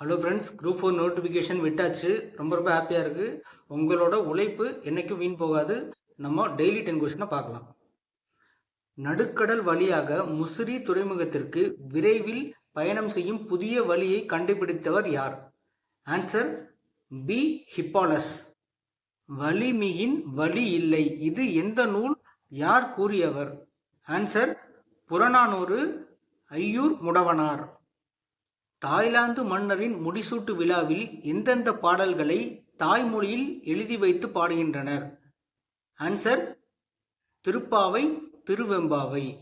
Hello friends group four notification விட்டாச்சு. ரொம்ப ரொம்ப ஹாப்பியாக இருக்குது உங்களோட உழைப்பு என்னைக்கும் வீண் போகாது. நம்ம டெய்லி டென் கொஸ்டினை பார்க்கலாம். நடுக்கடல் வழியாக முசிறி துறைமுகத்திற்கு விரைவில் பயணம் செய்யும் புதிய வழியை கண்டுபிடித்தவர் யார்? ஆன்சர் பி ஹிப்பாலஸ் வலிமியின் வழி இல்லை. இது எந்த நூல்? யார் கூறியவர்? ஆன்சர் புறநானூறு ஐயூர் முடவனார். தாய்லாந்து மன்னரின் முடிசூட்டு விழாவில் எந்தெந்த பாடல்களை தாய்மொழியில் எழுதி வைத்து பாடுகின்றனர்? ஆன்சர் திருப்பாவை திருவெம்பாவை.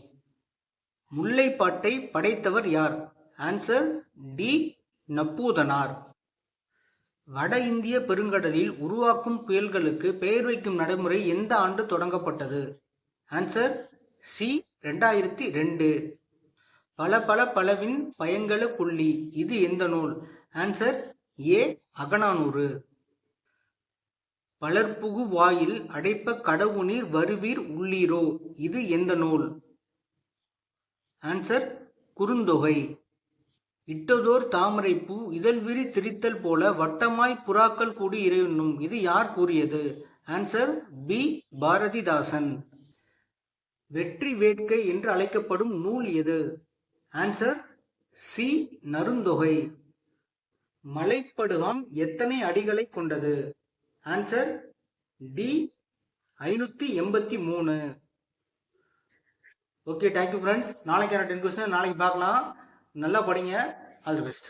முல்லைப்பாட்டை படைத்தவர் யார்? Answer D. நப்பூதனார். வட இந்திய பெருங்கடலில் உருவாக்கும் புயல்களுக்கு பெயர் வைக்கும் நடைமுறை எந்த ஆண்டு தொடங்கப்பட்டது? Answer C. ரெண்டாயிரத்தி ரெண்டு. பல பல பலவின் பயன்கள புள்ளி. இது எந்த நூல்? ஆன்சர் ஏ அகனானூறு பலர்புகு வாயில் அடைப்ப கடவுநீர் வருவீர் உள்ளீரோ? இது எந்த நூல்? ஆன்சர் குறுந்தொகை. இட்டதோர் தாமரைப்பூ இதழ்விரி திரித்தல் போல வட்டமாய் புறாக்கள் கூடி இறையுண்ணும். இது யார் கூறியது? Answer B Bharathidasan. வெற்றி வேட்கை என்று அழைக்கப்படும் நூல் எது? ஆன்சர் சி நருந்தொகை மலைப்படுகாம் எத்தனை அடிகளை கொண்டது? ஆன்சர் டி ஐநூற்றி எண்பத்தி மூணு. ஓகே தேங்க்யூ ஃப்ரெண்ட்ஸ் நாளைக்கான டென் கொஸ்டின் நாளைக்கு பார்க்கலாம். நல்லா படிங்க. All the best